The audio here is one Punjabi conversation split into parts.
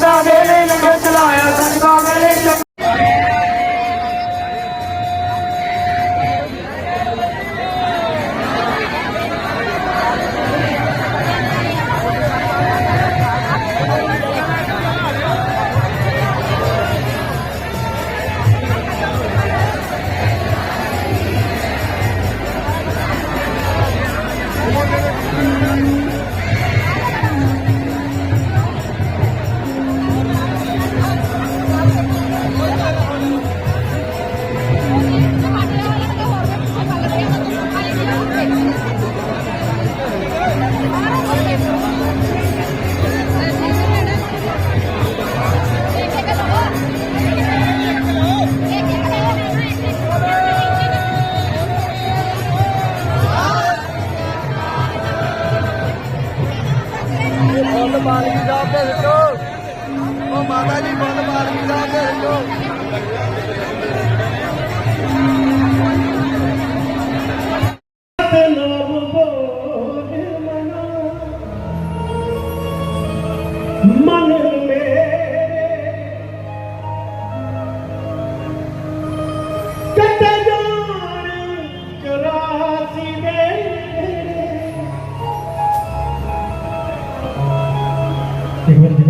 Islam ਬਾਲਗੀ ਸਾਹਿਬ ਦੇ ਵਿੱਚੋਂ। ਉਹ ਮਾਤਾ ਜੀ ਬੁੱਲ ਬਾਲਗੀ ਸਾਹਿਬ ਦੇ ਵਿੱਚੋਂ। primer día.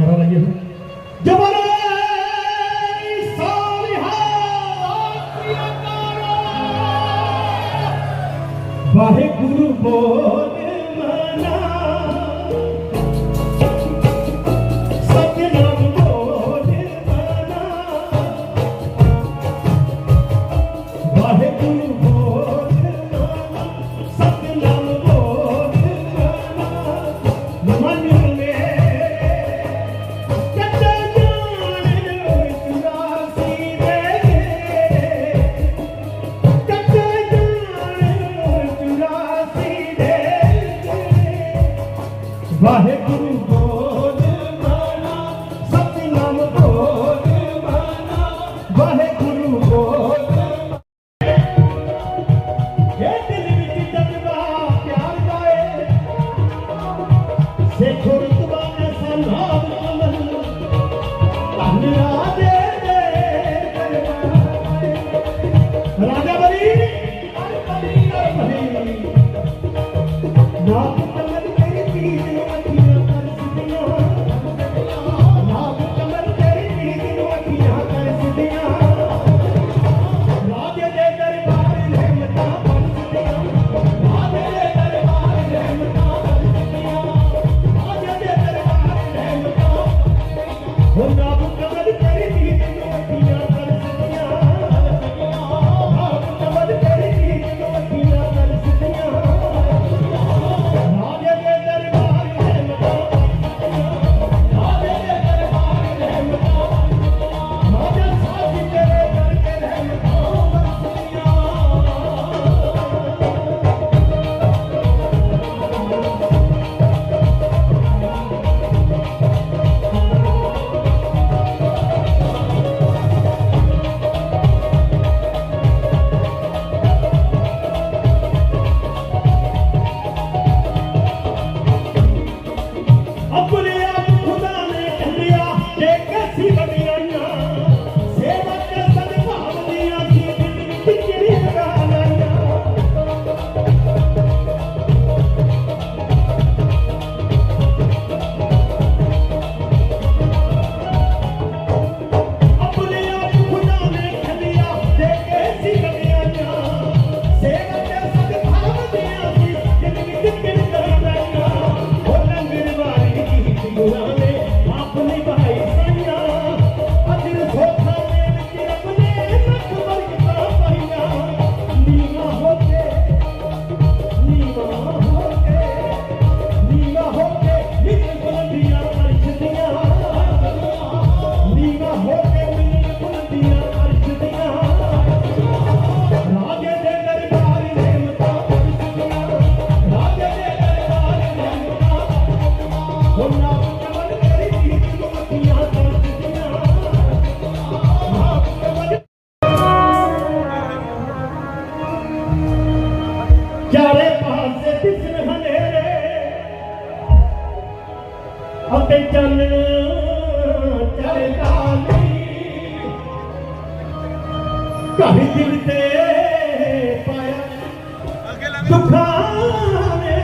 ਪਾਇਆ ਦੁੱਖਾਂ ਨੇ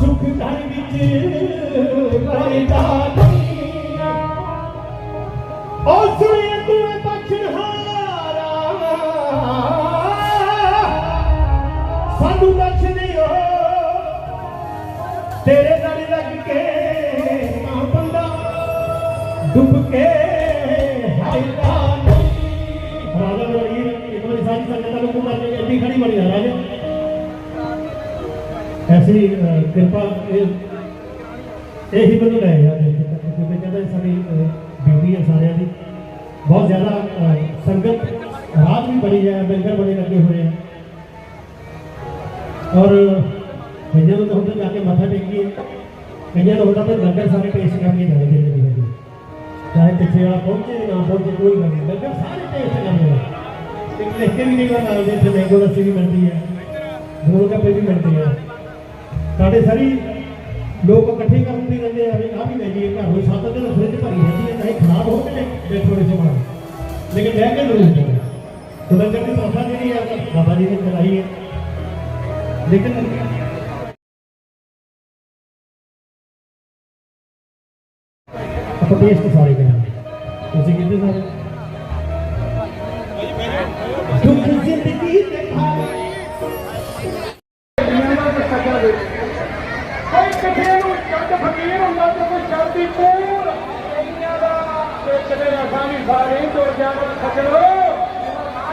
ਸੁਖ ਘਰ ਵਿੱਚ ਵਰਦਾ ਨਹੀਂ ਉਹ ਸੁਣੇ ਤੂੰ ਬਖਸ਼ਹਾਰਾ ਸਾਨੂੰ ਬਖਸ਼ ਦਿਓ। ਤੇਰੇ ਨਾਲ ਲੱਗ ਕੇ ਮਾਂ ਬੰਦਾ ਡੁੱਬ ਕੇ ਹਾਇਦਾ ਰਾਜਾ ਵਰੀਰ ਇੱਕ ਵਾਰੀ ਸਾਰੀ ਸੰਗਤਾਂ ਨੂੰ ਕੁਮਾਰ ਨੇ ਅੱਡੀ ਖੜੀ ਬਣੀ। ਆ ਰਾਜਾ ਐਸੀ ਅਹ, ਕਿਰਪਾ ਇਹ ਇਹੀ ਮੈਨੂੰ ਲੈ ਯਾਰ ਕਿਉਂਕਿ ਕਹਿੰਦਾ ਸਾਡੀ ਡਿਊਟੀ ਹੈ ਸਾਰਿਆਂ ਦੀ ਬਹੁਤ ਜ਼ਿਆਦਾ ਅਹ, ਸੰਗਤ ਰਾਤ ਵੀ ਬੜੀ ਹੈ ਲੰਗਰ ਬੜੇ ਲੱਗੇ ਹੋਏ ਆ ਔਰ ਕਈਆਂ ਨੂੰ ਤਾਂ ਹੁਣ ਤਾਂ ਜਾ ਕੇ ਮੱਥਾ ਟੇਕੀਏ ਕਈਆਂ ਨੂੰ ਹੁੰਦਾ ਫਿਰ ਲੰਗਰ ਸਾਰੇ ਟੇਸਟ ਕਰਕੇ ਜਾਣੇ ਜਿਹੜੇ ਵੀ ਹੈਗੇ ਚਾਹੇ ਪਿੱਛੇ ਵਾਲਾ ਪਹੁੰਚੇ ਨਾ ਪਹੁੰਚੇ ਕੋਈ ਗੱਲ ਨਹੀਂ ਲੰਗਰ ਸਾਰੇ ਟੇਸਟ ਕਰਨੇ ਆ ਇੱਕ ਲਿਖ ਕੇ ਵੀ ਨਹੀਂ ਬਣਾ ਦਿੰਦੇ ਇੱਥੇ ਮੈਂਗੋ ਲੱਸੀ ਵੀ ਮਿਲਦੀ ਹੈ ਗੋਲ ਗੱਪੇ ਵੀ ਮਿਲਦੇ ਆ ਸਾਡੇ ਸਾਰੀ ਲੋਕ ਇਕੱਠੇ ਕਰਨ ਦੀ ਰਹਿੰਦੇ ਆ ਵੀ ਆ ਵੀ ਲੈ ਜੀਏ ਘਰ ਨੂੰ ਸੱਤ ਦਿਨ ਫ੍ਰਿਜ ਭਰੀ ਰਹਿੰਦੀ ਹੈ ਚਾਹੇ ਖਰਾਬ ਹੋ ਕੇ ਬੈਠੋ ਦੇ ਸਮਾਨ ਲੇਕਿਨ ਲੈ ਕੇ ਜ਼ਰੂਰ ਜਾਓ तो ਲੰਗਰ ਦੀ ਪ੍ਰਥਾ ਜਿਹੜੀ ਹੈ ਬਾਬਾ ਜੀ ਨੇ ਚਲਾਈ ਹੈ ਲੇਕਿਨ ਆਪਾਂ ਟੇਸਟ ਸਾਰੇ ਕਰਾਂਗੇ ਤੁਸੀਂ ਕਿੰਨੇ ਸਾਰੇ ਦੁੱਖ ਜ਼ਿੰਦਗੀ ਦੇ ਭਾਰੇ ਤੇ ਪੂਰ ਇੰਨੀਆਂ ਦਾ। ਕਿਤੇ ਰਸਾਂ ਵੀ ਸਾਰੇ ਤੁਰ ਜਾਣ ਖਚਲੋ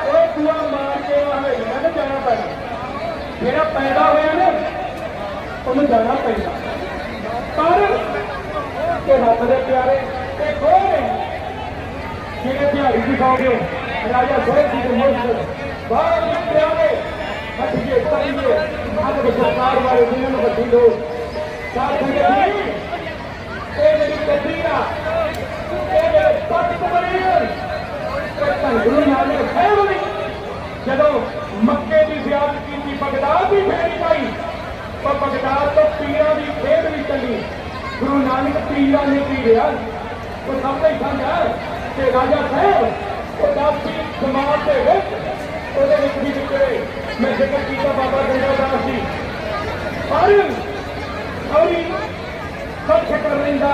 ਉਹ ਦੂਆ ਮਾਰ ਕੇ ਹਵੇਲੀਆਂ ਤੇ ਜਾਣਾ ਪੈਣਾ। ਜਿਹੜਾ ਪੈਦਾ ਹੋਇਆ ਨਾ, ਉਹਨੂੰ ਜਾਣਾ ਪੈਂਦਾ। ਪਰ ਇਹ ਰੱਬ ਦੇ ਪਿਆਰੇ, ਇਹ ਖੋਏ ਜਿਹੜੇ ਦਿਹਾੜੀ ਦਿਖਾਓਗੇ ਰਾਜਾ ਸੋਹਣ ਜੀ ਦੇ ਮੁਰਸ਼ਦ ਬਾਹਰ ਪਿਆਰੇ, ਹੱਥ ਕੇ ਤਰੀਏ ਅੱਜ ਸਰਕਾਰ ਵਾਲੇ ਜਿਨ੍ਹਾਂ ਨੂੰ ਵੱਡੀ ਲੋਕ ਸਾਥ ਸੰਗਤ ਜੀ ਜਦੋਂ ਮੱਕੇ ਦੀ ਜ਼ਿਆਰਤ ਕੀਤੀ, ਬਗਦਾਦ ਦੀ ਫੇਰੀ ਪਾਈ ਪਰ ਬਗਦਾਦ ਤੋਂ ਪੀਰਾਂ ਦੀ ਖੇਡ ਵੀ ਚੱਲੀ। ਗੁਰੂ ਨਾਨਕ ਪੀਰਾਂ ਨੇ ਕੀ ਰਿਹਾ ਉਹ ਸਭ ਦਾ ਹੀ ਸਮਝਾ ਕਿ ਰਾਜਾ ਸਾਹਿਬ, ਉਹ ਦਾਸੀ ਸਮਾਜ ਦੇ ਵਿੱਚ, ਉਹਦੇ ਵਿੱਚ ਵੀ ਵਿਚਰੇ ਮੈਂ ਜ਼ਿਕਰ ਕੀਤਾ ਬਾਬਾ ਗੰਗਾ ਦਾਸ ਜੀ। ਪਰ ਔਰੀ ਸਭ ਸ਼ਕਰ ਰਹਿੰਦਾ।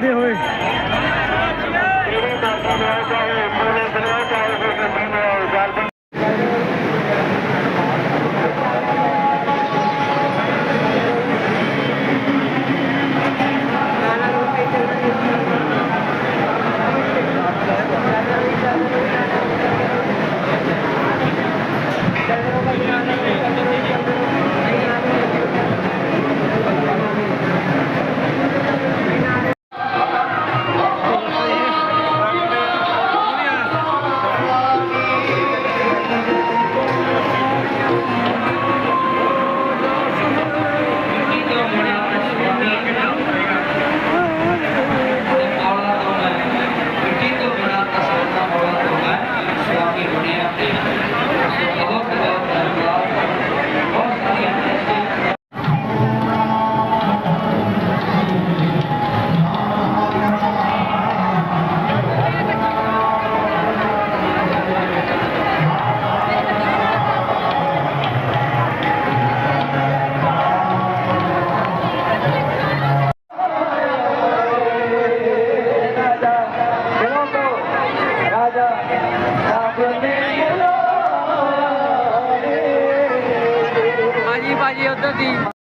ਲੱਦ ਕੇ ਜਾਂਦੇ ਹੋਏ Olha, eu Davi.